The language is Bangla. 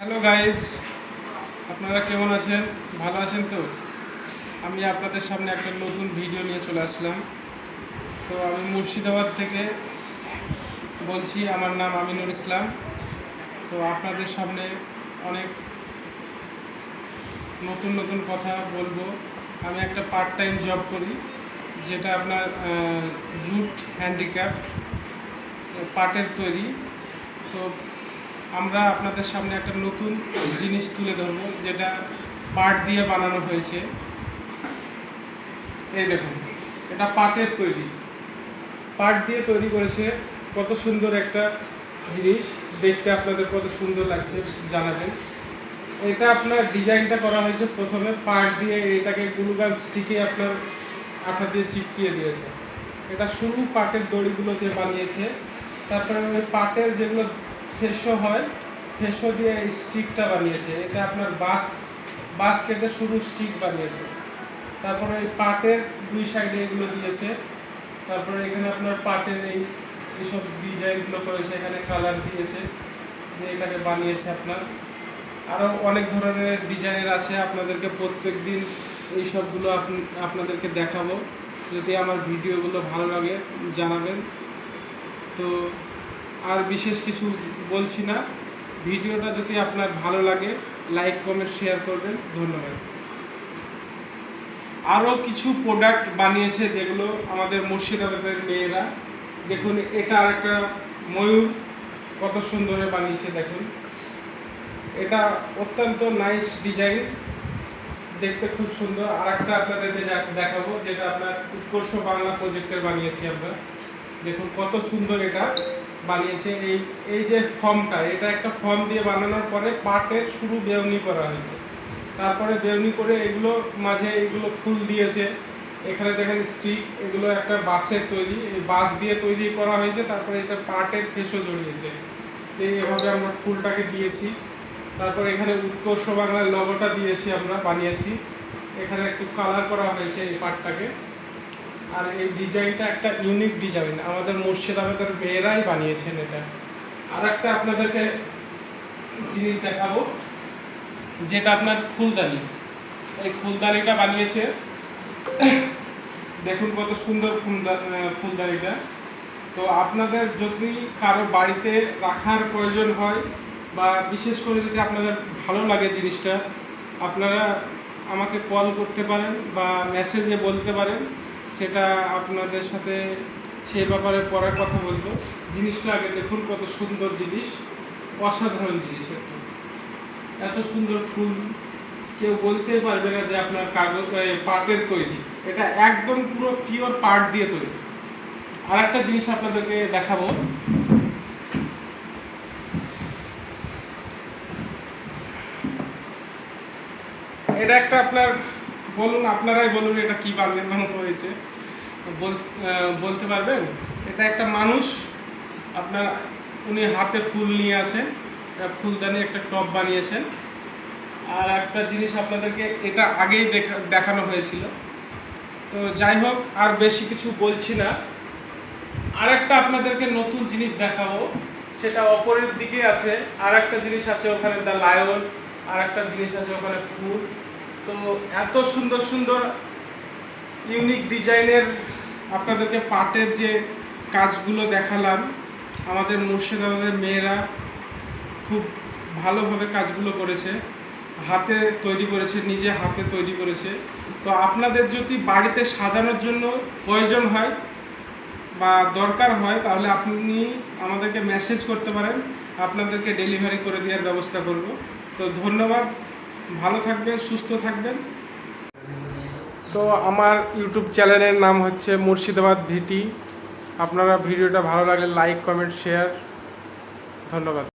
হ্যালো গাইজ, আপনারা কেমন আছেন? ভালো আছেন তো? আমি আপনাদের সামনে একটা নতুন ভিডিও নিয়ে চলে আসলাম। তো আমি মুর্শিদাবাদ থেকে বলছি, আমার নাম আমিনুর ইসলাম। তো আপনাদের সামনে অনেক নতুন নতুন কথা বলব। আমি একটা পার্ট টাইম জব করি, যেটা আপনার জুট হ্যান্ডিক্যাপ্ট পাটের তৈরি। তো আমরা আপনাদের সামনে একটা নতুন জিনিস তুলে ধরবো, যেটা পাট দিয়ে বানানো হয়েছে। এই দেখুন, এটা পাটের তৈরি। পাট দিয়ে তৈরি করেছে কত সুন্দর একটা জিনিস। দেখতে আপনাদের কত সুন্দর লাগছে জানাবেন। এটা আপনার ডিজাইনটা করা হয়েছে প্রথমে পাট দিয়ে, এটাকে গ্লুগান স্টিকে আপনার আঠা দিয়ে চিপকিয়ে দিয়েছে। এটা শুরু পাটের দড়িগুলো দিয়ে বানিয়েছে। তারপরে ওই পাটের যেগুলো ফেসো হয়। ফেসো দিয়ে স্টিকটা বানিয়েছে। এটা আপনার বাস বাস কেটে শুরু স্টিক বানিয়েছে। তারপরে এই পাটের দুই সাইডে এগুলো দিয়েছে। তারপরে এখানে আপনার পাটের এই, এইসব ডিজাইনগুলো করেছে। এখানে কালার দিয়েছে। দিয়ে এটাকে বানিয়েছে আপনার। আরও অনেক ধরনের ডিজাইনের আছে। আপনাদেরকে প্রত্যেক দিন এই সবগুলো আপ- আপনাদেরকে দেখাবো। যদি আমার ভিডিওগুলো ভালো লাগে, জানাবেন। তো আর বিশেষ কিছু বলছি না। ভিডিওটা যদি আপনার ভালো লাগে লাইক কমেন্ট শেয়ার করবেন। ধন্যবাদ। আরও কিছু প্রোডাক্ট বানিয়েছে যেগুলো আমাদের মুর্শিদাবাদের মেয়েরা। দেখুন, এটা আরেকটা ময়ূর, কত সুন্দর বানিয়েছে, দেখুন। এটা অত্যন্ত নাইস ডিজাইন দেখতে খুব সুন্দর। আর একটা আপনাদেরকে দেখাবো, যেটা আপনার উৎকর্ষ বাংলা প্রজেক্টের বানিয়েছি আমরা। দেখুন, কত সুন্দর এটা বানিয়েছে এই এই যে ফর্মটা, এটা একটা ফর্ম দিয়ে বানানোর পরে পাটের শুরু বেউনি করা হয়েছে। তারপরে বেউনি করে এগুলো মাঝে এগুলো ফুল দিয়েছে। এখানে দেখেন স্টিক, এগুলো একটা বাঁশের তৈরি, এই বাঁশ দিয়ে তৈরি করা হয়েছে। তারপরে এটা পাটের ফেসও জড়িয়েছে। এভাবে আমরা ফুলটাকে দিয়েছি। তারপরে এখানে উৎকর্ষ বাংলার লগোটা দিয়েছি আমরা, বানিয়েছি। এখানে একটু কালার করা হয়েছে এই পাটটাকে। আর এই ডিজাইনটা একটা ইউনিক ডিজাইন। আমাদের মুর্শিদাবাদের মেয়েরাই বানিয়েছেন এটা। আর একটা আপনাদেরকে জিনিস দেখাবো, যেটা আপনার ফুলদানি। এই ফুলদানিটা বানিয়েছে। দেখুন কত সুন্দর ফুলদা- ফুলদানিটা। তো আপনাদের যদি কারও বাড়িতে রাখার প্রয়োজন হয় বা বিশেষ করে যদি আপনাদের ভালো লাগে জিনিসটা, আপনারা আমাকে কল করতে পারেন বা মেসেজে বলতে পারেন। সেটা আপনাদের সাথে সেই ব্যাপারে পরে কথা বলব। জিনিসটা আগে দেখুন, কত সুন্দর জিনিস, অসাধারণ জিনিস একটা। এত সুন্দর ফুল, কেউ বলতেই পারবে না যে আপনার কাগজ পাটের তৈরি। এটা একদম পুরো পিওর পাট দিয়ে তৈরি। আর একটা জিনিস আপনাদেরকে দেখাবো। এটা একটা আপনার বলুন, আপনারাই বলুন এটা কি বানানো হয়েছে। বল- বলতে পারবেন? এটা একটা মানুষ, আপনার উনি হাতে ফুল নিয়ে এটা ফুলদানি, একটা টপ বানিয়েছেন। আর একটা জিনিস আপনাদেরকে এটা আগেই দেখা, দেখানো হয়েছিল। তো যাই হোক, আর বেশি কিছু বলছি না। আর একটা আপনাদেরকে নতুন জিনিস দেখাবো, সেটা অপরের দিকে আছে। আর একটা জিনিস আছে ওখানে দ্য লায়ন আর একটা জিনিস আছে ওখানে ফুল। তো এত সুন্দর সুন্দর ইউনিক ডিজাইনের আপনাদেরকে পাটের যে কাজগুলো দেখালাম, আমাদের মুর্শিদাবাদের মেয়েরা খুব ভালোভাবে কাজগুলো করেছে, হাতে তৈরি করেছে, নিজে হাতে তৈরি করেছে। তো আপনাদের যদি বাড়িতে সাজানোর জন্য প্রয়োজন হয় বা দরকার হয়, তাহলে আপনি আমাদেরকে মেসেজ করতে পারেন, আপনাদেরকে ডেলিভারি করে দেওয়ার ব্যবস্থা করব। তো ধন্যবাদ ভালো থাকবেন, সুস্থ থাকবেন। তো আমার ইউটিউব চ্যানেলের নাম হচ্ছে মুর্শিদাবাদ ভিটি। আপনারা ভিডিওটা ভালো লাগলে লাইক কমেন্ট শেয়ার ধন্যবাদ।